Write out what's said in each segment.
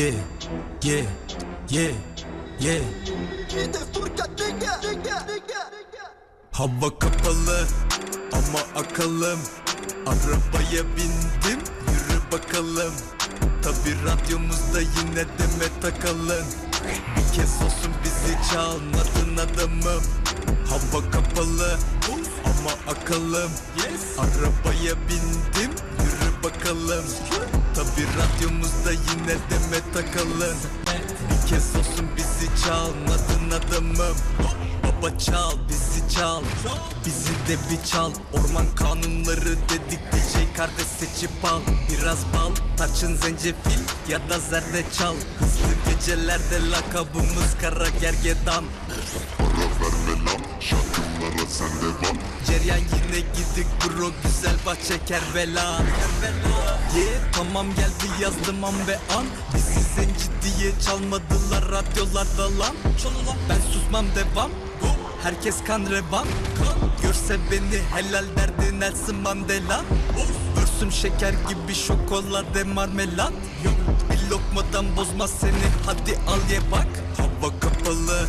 Yeah, yeah, yeah, yeah. Hava kapalı ama akalım. Arabaya bindim yürü bakalım. Tabi radyomuzda yine deme takalım. Bir kez olsun bizi çalmadın adamım Hava kapalı ama akalım. Arabaya bindim bakalım. Tabi radyomuzda yine deme takalım. Bir kez olsun bizi çalmadın adamım. Baba çal bizi çal. Bizi de bir çal. Orman kanunları dedik DJ kardeş seçip al. Biraz bal tarçın zencefil ya da zerdeçal Hızlı gecelerde lakabımız kara gergedan. Para verme lan şarkılara sen devam Ceryan yine gidik bro güzel bahçe Kerbela. Yeah tamam geldi yazdım an ve an. Bizi zenci diye çalmadılar radyolarda lan. Ben susmam devam. Herkes kan revan. Görse beni helal derdi Nelson Mandela. Görsüm şeker gibi şokolade marmelat Bir lokmadan bozmaz seni hadi al ye bak. Hava kapalı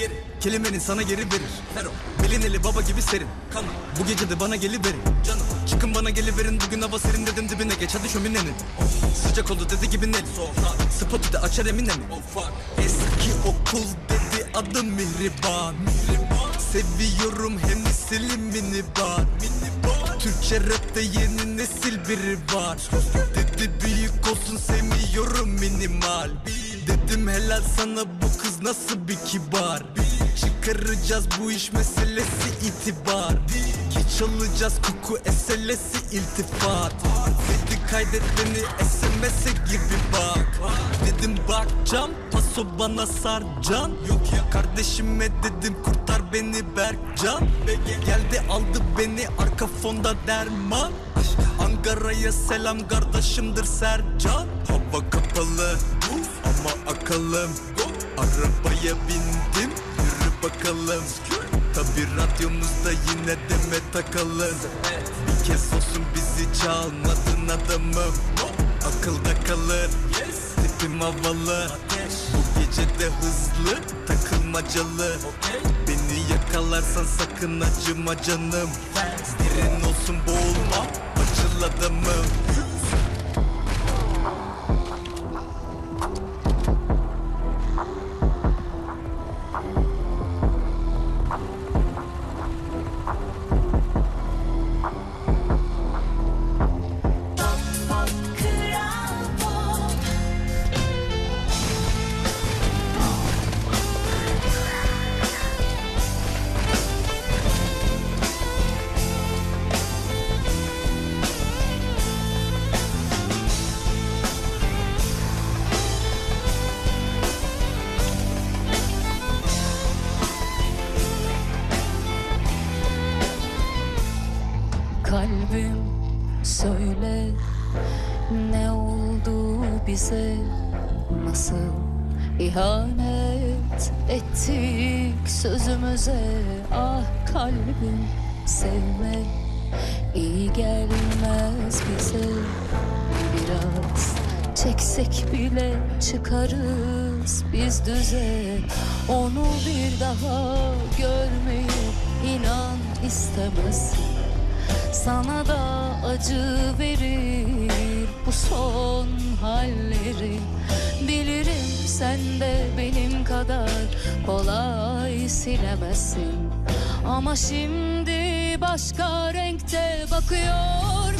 Geri. Kelimenin sana geri verir. Fero Belin eli baba gibi serin. Kan Bu gece de bana geliverin. Canım. Çıkın bana geliverin. Bugün hava serin dedim dibine. Geç hadi şöminenin. Sıcak oldu dedi gibi Nel Spotu da açar emine mi Eski okul dedi adım Mihriban. Seviyorum hem silim minibar. Türkçe rapte yeni nesil biri var. Dedi büyük olsun sevmiyorum minimal Dedim helal sana bu kız nasıl bir kibar? Çıkaracağız bu iş meselesi itibar. Geç alacağız koku eselesi iltifat. Dedi kaydet beni SMS'e gibi bak. Dedim bakcam paso bana sarcan Yok ya kardeşime dedim kurtar beni Berkcan. Geldi aldı beni arka fonda derman. Ankara'ya selam kardeşimdir Sercan. Hava kapalı ama akalım. Arabaya bindim yürü bakalım. Tabi radyomuzda yine deme takalım. Bir kez olsun bizi çalmadın adamım Akılda kalır Tipim havalı. Bu gece de hızlı takılmacalı. Beni yakalarsan sakın acıma canım. Derin olsun boğulma Açıl adamım ne oldu bize? Nasıl ihanet ettik sözümüze? Ah kalbim sevme iyi gelmez bize. Biraz çeksek bile çıkarız biz düze. Onu bir daha görmeyi inan istemezsin sana da acı verir bu son halleri. Bilirim sen de benim kadar kolay silemezsin. Ama şimdi başka renkte bakıyor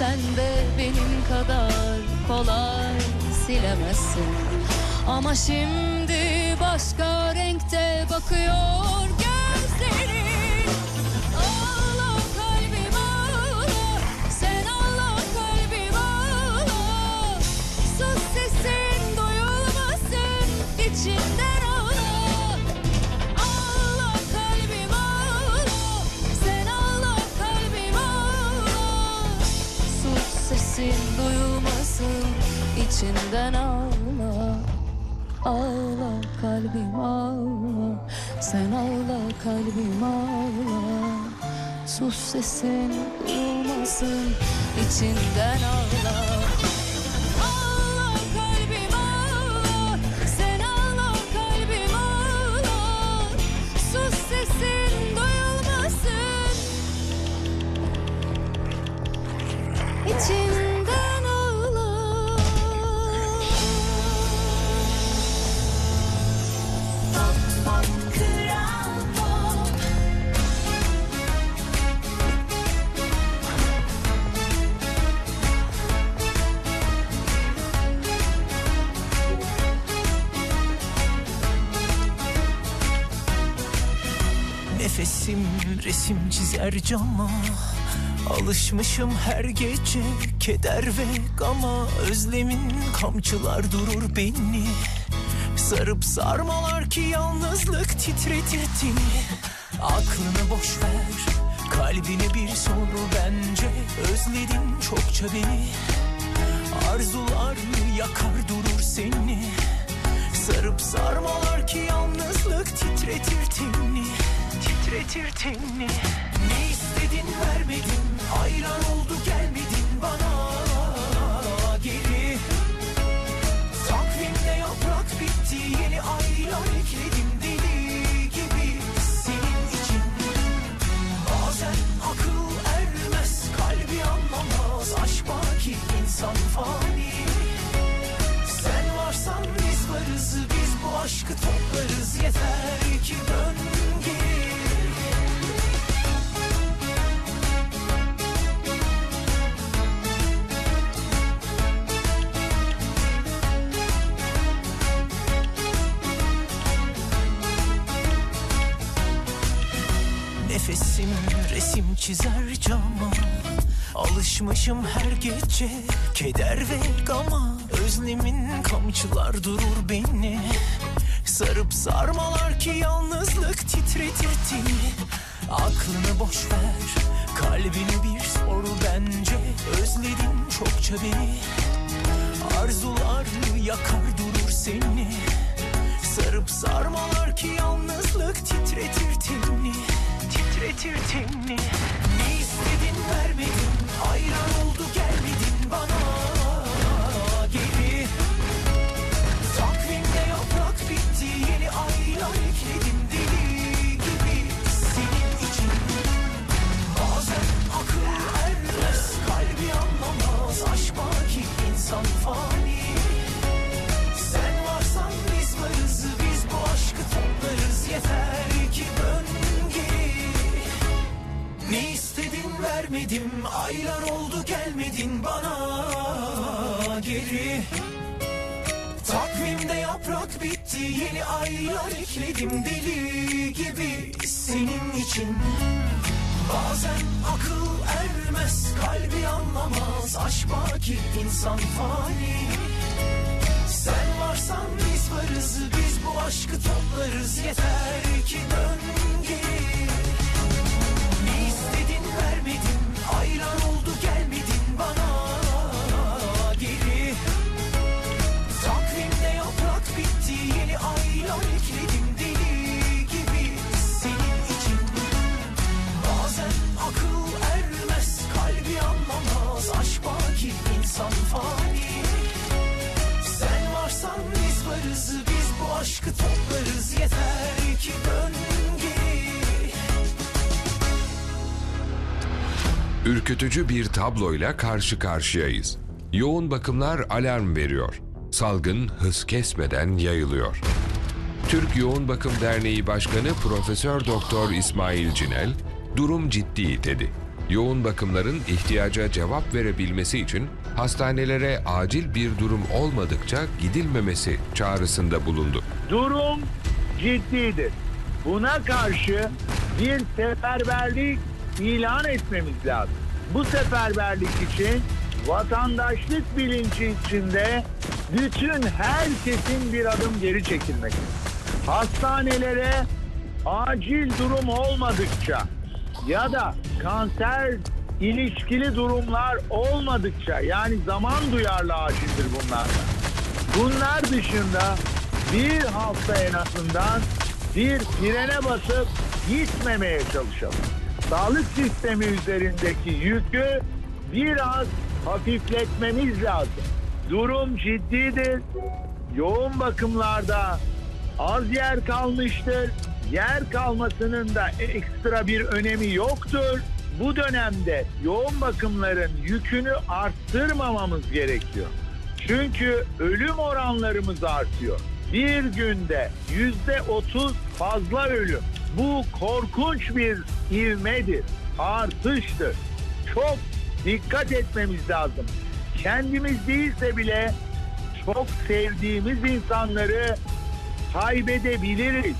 sen de benim kadar kolay silemezsin. Ama şimdi başka renkte bakıyor gözlerin. Ağla sesin duyulmasın içinden ağla. Ağla kalbim ağla. Sen ağla kalbim ağla. Sus sesin duyulmasın içinden ağla. Ağla çizer cama Alışmışım her gece. Keder ve gama Özlemin kamçılar durur beni. Sarıp sarmalar ki yalnızlık titretir dini Aklını boş ver Kalbine bir soru bence. Özledin çokça beni. Arzular yakar durur seni? Sarıp sarmalar ki yalnızlık titretir Titretir tenini. Ne istedin vermedin Hayran oldu gelmedin bana. Geri. Takvimde yaprak bitti Yeni aylar ekledim deli gibi. Senin için Bazen akıl ermez Kalbi anlamaz Aşk baki insan fani. Sen varsan biz varız Biz bu aşkı toplarız Yeter ki Alışmışım her gece. Keder ve gama. Özlemin kamçılar durur beni. Sarıp sarmalar ki yalnızlık titretir dini Aklını boş ver kalbine bir soru bence. Özledin çokça beni. Arzular yakar durur seni. Sarıp sarmalar ki yalnızlık titretir tenini Titretir tenini Ne istedin vermedin Hayran oldu Yeni aylar ekledim deli gibi Senin için. Bazen akıl ermez Kalbi anlamaz Aşk baki insan fani. Sen varsan biz varız Biz bu aşkı toplarız Yeter ki dön geri. Ne istedin vermedin Ürkütücü bir tabloyla karşı karşıyayız. Yoğun bakımlar alarm veriyor. Salgın hız kesmeden yayılıyor. Türk Yoğun Bakım Derneği Başkanı Profesör Doktor İsmail Cinel, durum ciddi dedi. Yoğun bakımların ihtiyaca cevap verebilmesi için hastanelere acil bir durum olmadıkça gidilmemesi çağrısında bulundu. durum ciddidir. Buna karşı bir seferberlik ilan etmemiz lazım. Bu seferberlik için vatandaşlık bilinci içinde bütün herkesin bir adım geri çekilmesi. Hastanelere acil durum olmadıkça ya da kanser ilişkili durumlar olmadıkça yani zaman duyarlı acildir bunlar. Bunlar dışında bir hafta en azından bir frene basıp gitmemeye çalışalım. Sağlık sistemi üzerindeki yükü biraz hafifletmemiz lazım. Durum ciddidir. Yoğun bakımlarda az yer kalmıştır. Yer kalmasının da ekstra bir önemi yoktur. Bu dönemde yoğun bakımların yükünü arttırmamamız gerekiyor. Çünkü ölüm oranlarımız artıyor. Bir günde yüzde otuz fazla ölüm. Bu korkunç bir ivmedir, artıştır. Çok dikkat etmemiz lazım. Kendimiz değilse bile çok sevdiğimiz insanları kaybedebiliriz.